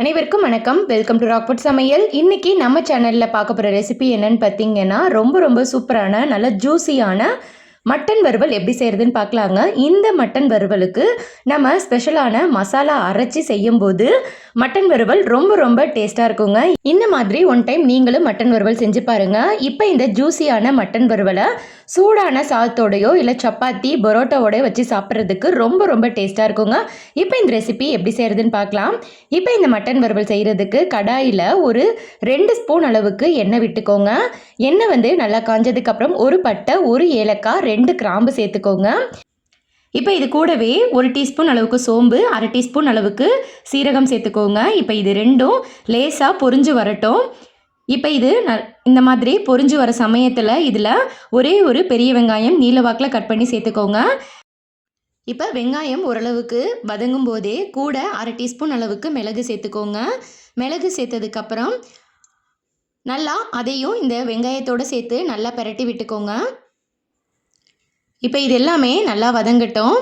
அனைவருக்கும் வணக்கம். Welcome to ராக்பட் சமையல். இன்னைக்கு நம்ம சேனலில் பார்க்க போகிற ரெசிபி என்னன்னு பார்த்தீங்கன்னா ரொம்ப ரொம்ப சூப்பரான நல்ல ஜூஸியான மட்டன் வறுவல் எப்படி செய்கிறதுன்னு பார்க்கலாங்க. இந்த மட்டன் வறுவலுக்கு நம்ம ஸ்பெஷலான மசாலா அரைச்சி செய்யும்போது மட்டன் வறுவல் ரொம்ப ரொம்ப டேஸ்ட்டாக இருக்குங்க. இந்த மாதிரி ஒன் டைம் நீங்களும் மட்டன் வறுவல் செஞ்சு பாருங்கள் இப்போ இந்த ஜூஸியான மட்டன் வறுவலை சூடான சாதத்தோடையோ இல்லை சப்பாத்தி பரோட்டாவோடய வச்சு சாப்பிட்றதுக்கு ரொம்ப ரொம்ப டேஸ்ட்டாக இருக்குங்க. இப்போ இந்த ரெசிபி எப்படி செய்கிறதுன்னு பார்க்கலாம். இப்போ இந்த மட்டன் வறுவல் செய்கிறதுக்கு கடாயில் ஒரு ரெண்டு ஸ்பூன் அளவுக்கு எண்ணெய் விட்டுக்கோங்க. எண்ணெய் வந்து நல்லா காஞ்சதுக்கப்புறம் ஒரு பட்டை ஒரு ஏலக்காய் ரெண்டு ரெண்டு கிராம்பு சேர்த்துக்கோங்க. இப்போ இது கூடவே ஒரு டீஸ்பூன் அளவுக்கு சோம்பு அரை டீஸ்பூன் அளவுக்கு சீரகம் சேர்த்துக்கோங்க. இப்போ இது ரெண்டும் லேசாக பொரிஞ்சு வரட்டும். இப்போ இது ந இந்த மாதிரி பொரிஞ்சு வர சமயத்தில் இதில் ஒரே ஒரு பெரிய வெங்காயம் நீல வாக்கில் கட் பண்ணி சேர்த்துக்கோங்க. இப்போ வெங்காயம் ஓரளவுக்கு வதங்கும் போதே கூட அரை டீஸ்பூன் அளவுக்கு மிளகு சேர்த்துக்கோங்க. மிளகு சேர்த்ததுக்கப்புறம் நல்லா அதையும் இந்த வெங்காயத்தோடு சேர்த்து நல்லா பிரட்டி விட்டுக்கோங்க. இப்போ இது எல்லாமே நல்லா வதங்கட்டும்.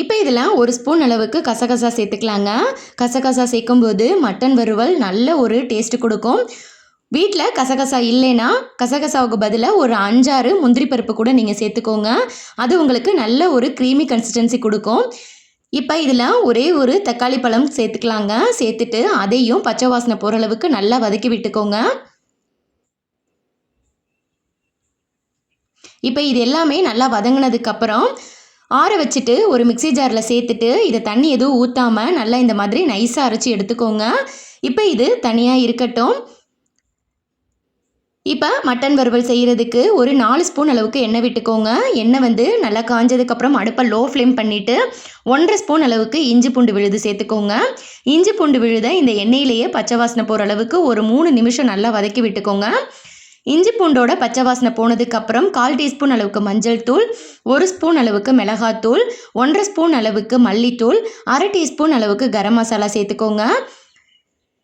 இப்போ இதில் ஒரு ஸ்பூன் அளவுக்கு கசகசா சேர்த்துக்கலாங்க. கசகசா சேர்க்கும்போது மட்டன் வறுவல் நல்ல ஒரு டேஸ்ட்டு கொடுக்கும். வீட்டில் கசகசா இல்லைன்னா கசகசாவுக்கு பதிலாக ஒரு அஞ்சாறு முந்திரி பருப்பு கூட நீங்கள் சேர்த்துக்கோங்க. அது உங்களுக்கு நல்ல ஒரு க்ரீமி கன்சிஸ்டன்சி கொடுக்கும். இப்போ இதில் ஒரே ஒரு தக்காளி பழம் சேர்த்துக்கலாங்க. சேர்த்துட்டு அதையும் பச்சை வாசனை போகிற அளவுக்கு நல்லா வதக்கி விட்டுக்கோங்க. இப்போ இது எல்லாமே நல்லா வதங்கினதுக்கப்புறம் ஆற வச்சுட்டு ஒரு மிக்சி ஜாரில் சேர்த்துட்டு இதை தண்ணி எதுவும் ஊற்றாமல் நல்லா இந்த மாதிரி நைஸாக அரைச்சி எடுத்துக்கோங்க. இப்போ இது தனியாக இருக்கட்டும். இப்போ மட்டன் வறுவல் செய்கிறதுக்கு ஒரு நாலு ஸ்பூன் அளவுக்கு எண்ணெய் விட்டுக்கோங்க. எண்ணெய் வந்து நல்லா காஞ்சதுக்கப்புறம் அடுப்பை லோ ஃப்ளேம் பண்ணிவிட்டு ஒன்றரை ஸ்பூன் அளவுக்கு இஞ்சி பூண்டு விழுது சேர்த்துக்கோங்க. இஞ்சி பூண்டு விழுதை இந்த எண்ணெயிலேயே பச்சை வாசனை போகிற அளவுக்கு ஒரு மூணு நிமிஷம் நல்லா வதக்கி விட்டுக்கோங்க. இஞ்சி பூண்டோட பச்சை வாசனை போனதுக்கப்புறம் கால் டீஸ்பூன் அளவுக்கு மஞ்சள் தூள் ஒரு ஸ்பூன் அளவுக்கு மிளகாத்தூள் ஒன்றரை ஸ்பூன் அளவுக்கு மல்லித்தூள் அரை டீஸ்பூன் அளவுக்கு கரம் மசாலா சேர்த்துக்கோங்க.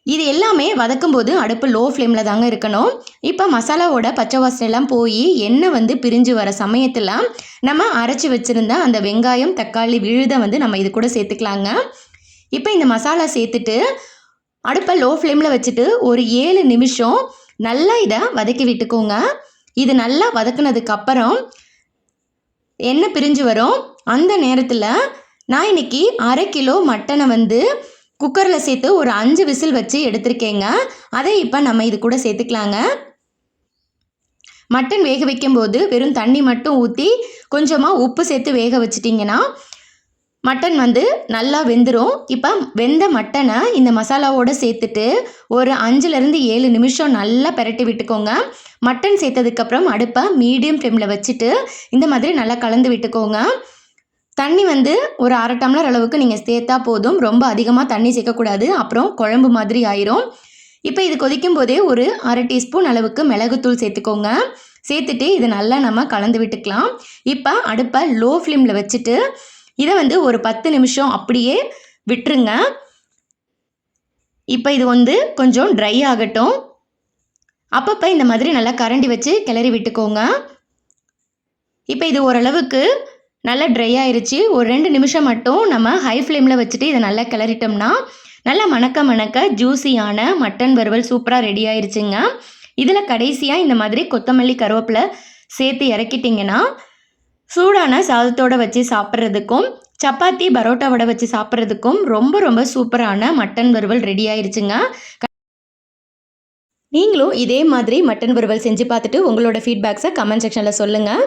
இது எல்லாமே வதக்கும் போது அடுப்பு லோ ஃப்ளேமில் தாங்க இருக்கணும். இப்போ மசாலாவோட பச்சை வாசனைலாம் போய் எண்ணெய் வந்து பிரிஞ்சு வர சமயத்தில் நம்ம அரைச்சி வச்சுருந்த அந்த வெங்காயம் தக்காளி விழுதை வந்து நம்ம இது கூட சேர்த்துக்கலாங்க. இப்போ இந்த மசாலா சேர்த்துட்டு அடுப்பை லோ ஃப்ளேமில் வச்சுட்டு ஒரு ஏழு நிமிஷம் நல்லா இதை வதக்கி விட்டுக்கோங்க. இது நல்லா வதக்குனதுக்கு அப்புறம் எண்ணெய் பிரிஞ்சு வரும். அந்த நேரத்தில் நான் இன்னைக்கு அரை கிலோ மட்டனை வந்து குக்கரில் சேர்த்து ஒரு அஞ்சு விசில் வச்சு எடுத்திருக்கேங்க. அதை இப்போ நம்ம இது கூட சேர்த்துக்கலாங்க. மட்டன் வேக வைக்கும்போது வெறும் தண்ணி மட்டும் ஊற்றி கொஞ்சமாக உப்பு சேர்த்து வேக வச்சிட்டிங்கன்னா மட்டன் வந்து நல்லா வெந்துடும் இப்போ வெந்த மட்டனை இந்த மசாலாவோடு சேர்த்துட்டு ஒரு அஞ்சுலேருந்து ஏழு நிமிஷம் நல்லா பெரட்டி விட்டுக்கோங்க. மட்டன் சேர்த்ததுக்கப்புறம் அடுப்பை மீடியம் ஃப்ளேமில் வச்சுட்டு இந்த மாதிரி நல்லா கலந்து விட்டுக்கோங்க. தண்ணி வந்து ஒரு அரை டம்ளர் அளவுக்கு நீங்கள் சேர்த்தா போதும். ரொம்ப அதிகமாக தண்ணி சேர்க்கக்கூடாது. அப்புறம் குழம்பு மாதிரி ஆயிரும். இப்போ இது கொதிக்கும் போதே ஒரு அரை டீஸ்பூன் அளவுக்கு மிளகுத்தூள் சேர்த்துக்கோங்க. சேர்த்துட்டு இதை நல்லா நம்ம கலந்து விட்டுக்கலாம். இப்போ அடுப்பை லோ ஃப்ளேமில் வச்சுட்டு இதை வந்து ஒரு பத்து நிமிஷம் அப்படியே விட்டுருங்க. இப்போ இது வந்து கொஞ்சம் ட்ரை ஆகட்டும். அப்பப்போ இந்த மாதிரி நல்லா கரண்டி வச்சு கிளறி விட்டுக்கோங்க. இப்போ இது ஓரளவுக்கு நல்லா ட்ரை ஆயிடுச்சு ஒரு ரெண்டு நிமிஷம் மட்டும் நம்ம ஹை ஃப்ளேமில் வச்சுட்டு இதை நல்லா கிளறிட்டோம்னா நல்லா மணக்க மணக்க ஜூஸியான மட்டன் வறுவல் சூப்பராக ரெடி ஆயிடுச்சுங்க இதில் கடைசியாக இந்த மாதிரி கொத்தமல்லி கருவேப்பிலை சேர்த்து இறக்கிட்டிங்கன்னா சூடான சாதத்தோடு வச்சு சாப்பிட்றதுக்கும் சப்பாத்தி பரோட்டாவோட வச்சு சாப்பிட்றதுக்கும் ரொம்ப ரொம்ப சூப்பரான மட்டன் வறுவல் ரெடி ஆயிடுச்சுங்க நீங்களும் இதே மாதிரி மட்டன் வறுவல் செஞ்சு பார்த்துட்டு உங்களோட ஃபீட்பேக்ஸை கமெண்ட் செக்ஷனில் சொல்லுங்கள்